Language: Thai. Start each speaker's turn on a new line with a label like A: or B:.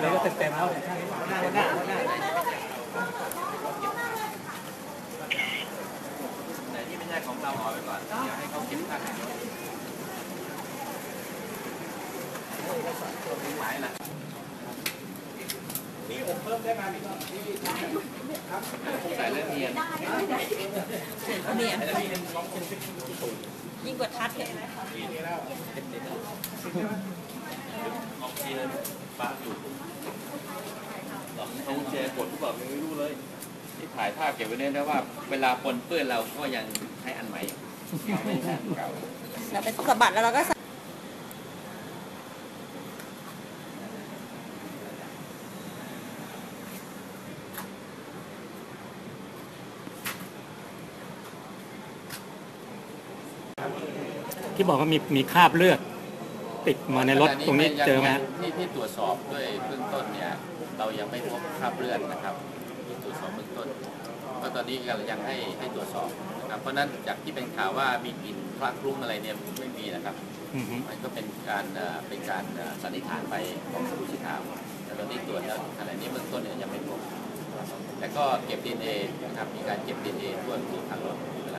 A: มาหน้าหน้าหน้า
B: ไหนที่ไม่ใช่ของเราเอาไปก่อน อย่าให้เขาเก็บค่าขายหมายละ
A: นี่ผมเพิ่มได้ไหมพี่ต้นนี่
B: ใส่แล้วเนียน
C: เนี่ยยิ่งกว่าทัดเลยนะ
B: ออกทีเลยปาอยู่เขาแชร์กดหรือ เปล่ายังไม่รู้เลยที่ถ่ายภาพเก็บไว้เนี่ยนะว่า เวลาปนเปื้อนเราก็ยังให้อันใหม่เราไม่ใช่อันเก่า
C: เราไปสะบัดแล้วเราก็ใส่
D: ที่บอกว่ามีมีคราบเลือด ติดมาในรถตรงนี้เจอไหมฮะ
B: ที่ที่ตรวจสอบด้วยเบื้องต้นเนี่ยเรา ยังไม่พบคราบเลือดนะครับที่ตรวจสอบเบื้องต้น ก็ตอนนี้ก็ยังให้ให้ตรวจสอบนะครับเพราะฉะนั้นจากที่เป็นข่าวว่ามีกลิ่นคลักคลุ้งอะไรเนี่ยไม่มีนะครับ
D: อือฮึ
B: มันก็เป็นการเอ่อเป็นการเอ่อสันนิษฐานไปของผู้สื่อข่าวแต่ตอนนี้ตรวจแล้วขณะนี้เบื้องต้นเนี่ยยังไม่พบแต่ก็เก็บดีเอ็นเอนะครับมี